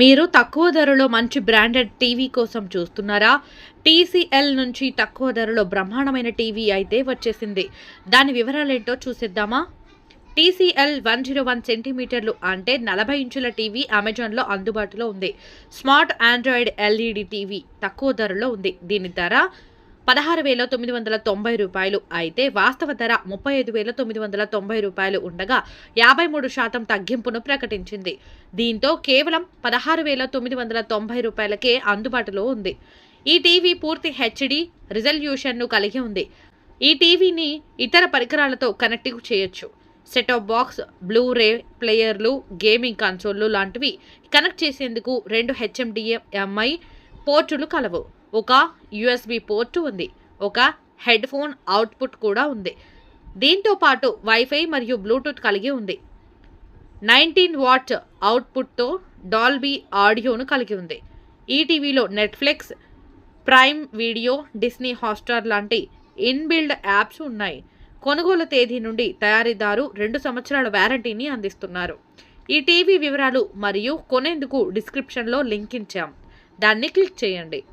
మీరు తక్కువ ధరలో మంచి బ్రాండెడ్ టీవీ కోసం చూస్తున్నారా? టీసీఎల్ నుంచి తక్కువ ధరలో బ్రహ్మాండమైన టీవీ అయితే వచ్చేసింది. దాని వివరాలేంటో చూసేద్దామా? టీసీఎల్ వన్ జీరో వన్ సెంటీమీటర్లు అంటే నలభై ఇంచుల టీవీ అమెజాన్లో అందుబాటులో ఉంది. స్మార్ట్ ఆండ్రాయిడ్ ఎల్ఈడి టీవీ తక్కువ ధరలో ఉంది. దీని ధర పదహారు వేల తొమ్మిది వందల తొంభై రూపాయలు అయితే వాస్తవ ధర ముప్పై ఐదు వేల తొమ్మిది వందల తొంభై రూపాయలు ఉండగా యాభై మూడు శాతం తగ్గింపును ప్రకటించింది. దీంతో కేవలం పదహారు వేల తొమ్మిది వందల తొంభై రూపాయలకే అందుబాటులో ఉంది. ఈ టీవీ పూర్తి హెచ్డి రిజల్యూషన్ను కలిగి ఉంది. ఈ టీవీని ఇతర పరికరాలతో కనెక్ట్ చేయొచ్చు. సెటాప్ బాక్స్ బ్లూ రే ప్లేయర్లు గేమింగ్ కన్సోళ్ళు లాంటివి కనెక్ట్ చేసేందుకు రెండు హెచ్ఎండిఎంఐ పోర్టులు కలవు. ఒక యుఎస్బి పోర్టు ఉంది. ఒక హెడ్ ఫోన్ అవుట్పుట్ కూడా ఉంది. దీంతో పాటు వైఫై మరియు బ్లూటూత్ కలిగి ఉంది. నైన్టీన్ వాట్ అవుట్పుట్తో డాల్బీ ఆడియోను కలిగి ఉంది. ఈ టీవీలో Netflix Prime Video Disney Hotstar లాంటి ఇన్బిల్డ్ యాప్స్ ఉన్నాయి. కొనుగోలు తేదీ నుండి తయారీదారు రెండు సంవత్సరాల వ్యారంటీని అందిస్తున్నారు. ఈ టీవీ వివరాలు మరియు కొనేందుకు డిస్క్రిప్షన్లో లింక్ ఇచ్చాం. దాన్ని క్లిక్ చేయండి.